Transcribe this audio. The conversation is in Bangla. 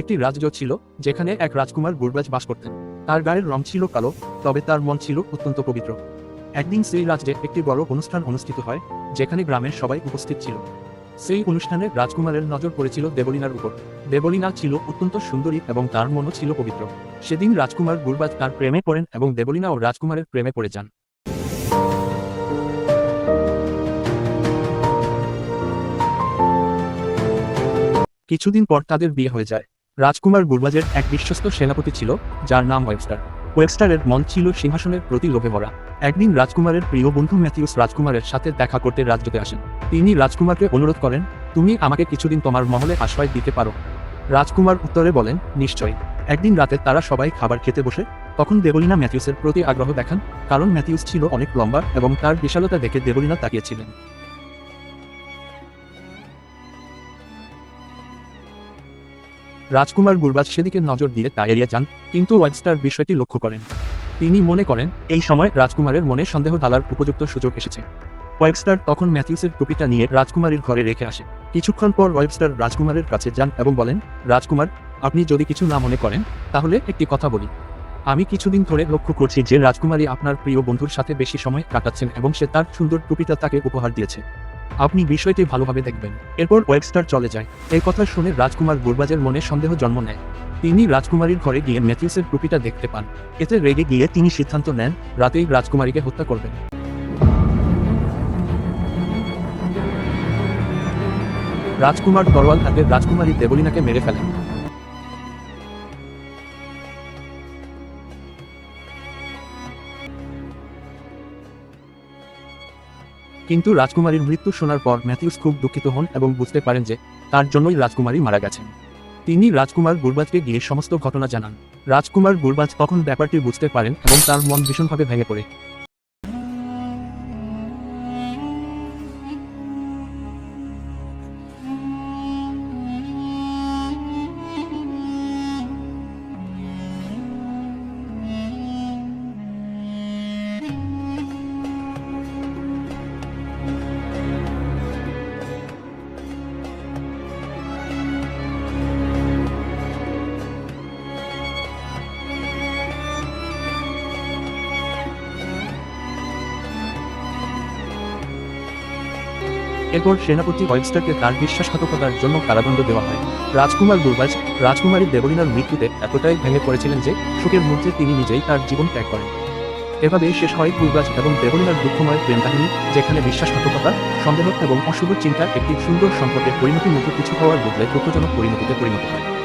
একটি রাজ্য ছিল, যেখানে এক রাজকুমার গুরবাজ বাস করতেন। তার গায়ের রং ছিল কালো, তবে তার মন ছিল অত্যন্ত পবিত্র। একদিন সেই রাজ্যে একটি বড় অনুষ্ঠান অনুষ্ঠিত হয়, যেখানে গ্রামের সবাই উপস্থিত ছিল। সেই অনুষ্ঠানে রাজকুমারের নজর পড়েছিল দেবলিনার উপর। দেবলিনা ছিল অত্যন্ত সুন্দরী এবং তার মনও ছিল পবিত্র। সেদিন রাজকুমার গুরবাজ তার প্রেমে পড়েন এবং দেবলিনা ও রাজকুমারের প্রেমে পড়ে যান। কিছুদিন পর তাদের বিয়ে হয়ে যায়। রাজকুমার গুরবাজের এক বিশ্বস্ত সেনাপতি ছিল, যার নাম ওয়েবস্টার। ওয়েবস্টারের মন ছিল সিংহাসনের প্রতি লোভে ভরা। একদিন রাজকুমারের প্রিয় বন্ধু ম্যাথিউস রাজকুমারের সাথে দেখা করতে রাজ্যতে আসেন। তিনি রাজকুমারকে অনুরোধ করেন, তুমি আমাকে কিছুদিন তোমার মহলে আশ্রয় দিতে পারো। রাজকুমার উত্তরে বলেন, নিশ্চয়ই। একদিন রাতে তারা সবাই খাবার খেতে বসে, তখন দেবলিনা ম্যাথিউসের প্রতি আগ্রহ দেখান, কারণ ম্যাথিউস ছিল অনেক লম্বা এবং তার বিশালতা দেখে দেবলিনা তাকিয়েছিলেন। রাজকুমার গুরবাজ সেদিকে নজর দিয়ে তা এড়িয়ে যান, কিন্তু ওয়েবস্টার বিষয়টি লক্ষ্য করেন। তিনি মনে করেন, এই সময় রাজকুমারের মনে সন্দেহ ঢালার উপযুক্ত সুযোগ এসেছে। ওয়েবস্টার তখন ম্যাথিউসের টুপিটা নিয়ে রাজকুমারীর ঘরে রেখে আসে। কিছুক্ষণ পর ওয়েবস্টার রাজকুমারের কাছে যান এবং বলেন, রাজকুমার, আপনি যদি কিছু না মনে করেন, তাহলে একটি কথা বলি। আমি কিছুদিন ধরে লক্ষ্য করছি যে রাজকুমারী আপনার প্রিয় বন্ধুর সাথে বেশি সময় কাটাচ্ছেন এবং সে তার সুন্দর টুপিটা তাকে উপহার দিয়েছে। আপনি বিষয়টি ভালোভাবে দেখবেন। এরপর ওয়েবস্টার চলে যায়। এই কথা শুনে রাজকুমার গুরবাজের মনে সন্দেহ জন্ম নেয়। তিনি রাজকুমারীর ঘরে গিয়ে ম্যাথিউসের টুপিটা দেখতে পান। এতে রেগে গিয়ে তিনি সিদ্ধান্ত নেন, রাতেই রাজকুমারীকে হত্যা করবেন। রাজকুমার তরোয়াল হাতে রাজকুমারী দেবলিনাকে মেরে ফেলেন। কিন্তু রাজকুমারীর মৃত্যু শোনার পর ম্যাথিউস খুব দুঃখিত হন এবং বুঝতে পারেন যে তার জন্যই রাজকুমারী মারা গেছেন। তিনি রাজকুমার গুরবাজকে গিয়ে সমস্ত ঘটনা জানান। রাজকুমার গুরবাজ তখন ব্যাপারটি বুঝতে পারেন এবং তার মন ভীষণভাবে ভেঙে পড়ে। এরপর সেনাপতি ওয়েবস্টারকে তার বিশ্বাসঘাতকতার জন্য কারাদণ্ড দেওয়া হয়। রাজকুমার গুরবাজ রাজকুমারী দেবরিনার মৃত্যুতে এতটাই ভেঙে পড়েছিলেন যে শোকের মধ্যে তিনি নিজেই তার জীবন ত্যাগ করেন। এভাবে শেষ হয় গুরবাজ এবং দেবরিনার দুঃখময় প্রেম কাহিনী যেখানে বিশ্বাসঘাতকতা, সন্দেহ এবং অশুভ চিন্তা একটি সুন্দর সম্পর্কের পরিণতি মতো কিছু হওয়ার বদলে দুঃখজনক পরিণতিতে পরিণত হয়।